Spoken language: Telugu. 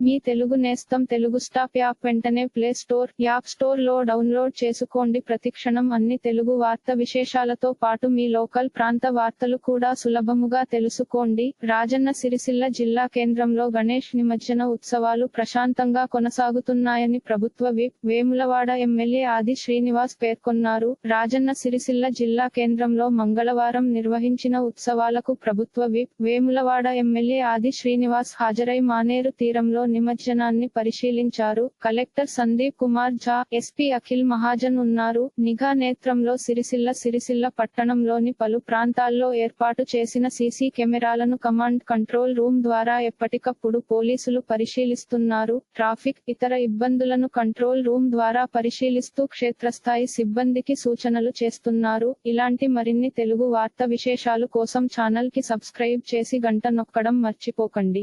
మీ తెలుగు నేస్తం తెలుగు స్టాప్ యాప్ వెంటనే ప్లే స్టోర్ యాప్ స్టోర్లో డౌన్లోడ్ చేసుకోండి. ప్రతిక్షణం అన్ని తెలుగు వార్త విశేషాలతో పాటు మీ లోకల్ ప్రాంత వార్తలు కూడా సులభముగా తెలుసుకోండి. రాజన్న సిరిసిల్ల జిల్లా కేంద్రంలో గణేష్ నిమజ్జన ఉత్సవాలు ప్రశాంతంగా కొనసాగుతున్నాయని ప్రభుత్వ విప్ వేములవాడ ఎమ్మెల్యే ఆది శ్రీనివాస్ పేర్కొన్నారు. రాజన్న సిరిసిల్ల జిల్లా కేంద్రంలో మంగళవారం నిర్వహించిన ఉత్సవాలకు ప్రభుత్వ విప్ వేములవాడ ఎమ్మెల్యే ఆది శ్రీనివాస్ హాజరై మానేరు తీరంలో నిమజ్జనాన్ని పరిశీలించారు. కలెక్టర్ సందీప్ కుమార్ ఝా ఎస్పీ అఖిల్ మహాజన్ ఉన్నారు. నిఘా నేత్రంలో సిరిసిల్ల సిరిసిల్ల పట్టణంలోని పలు ప్రాంతాల్లో ఏర్పాటు చేసిన సీసీ కెమెరాలను కమాండ్ కంట్రోల్ రూమ్ ద్వారా ఎప్పటికప్పుడు పోలీసులు పరిశీలిస్తున్నారు. ట్రాఫిక్ ఇతర ఇబ్బందులను కంట్రోల్ రూమ్ ద్వారా పరిశీలిస్తూ క్షేత్రస్థాయి సిబ్బందికి సూచనలు చేస్తున్నారు. ఇలాంటి మరిన్ని తెలుగు వార్త విశేషాలు కోసం ఛానల్కి సబ్స్క్రైబ్ చేసి గంట నొక్కడం మర్చిపోకండి.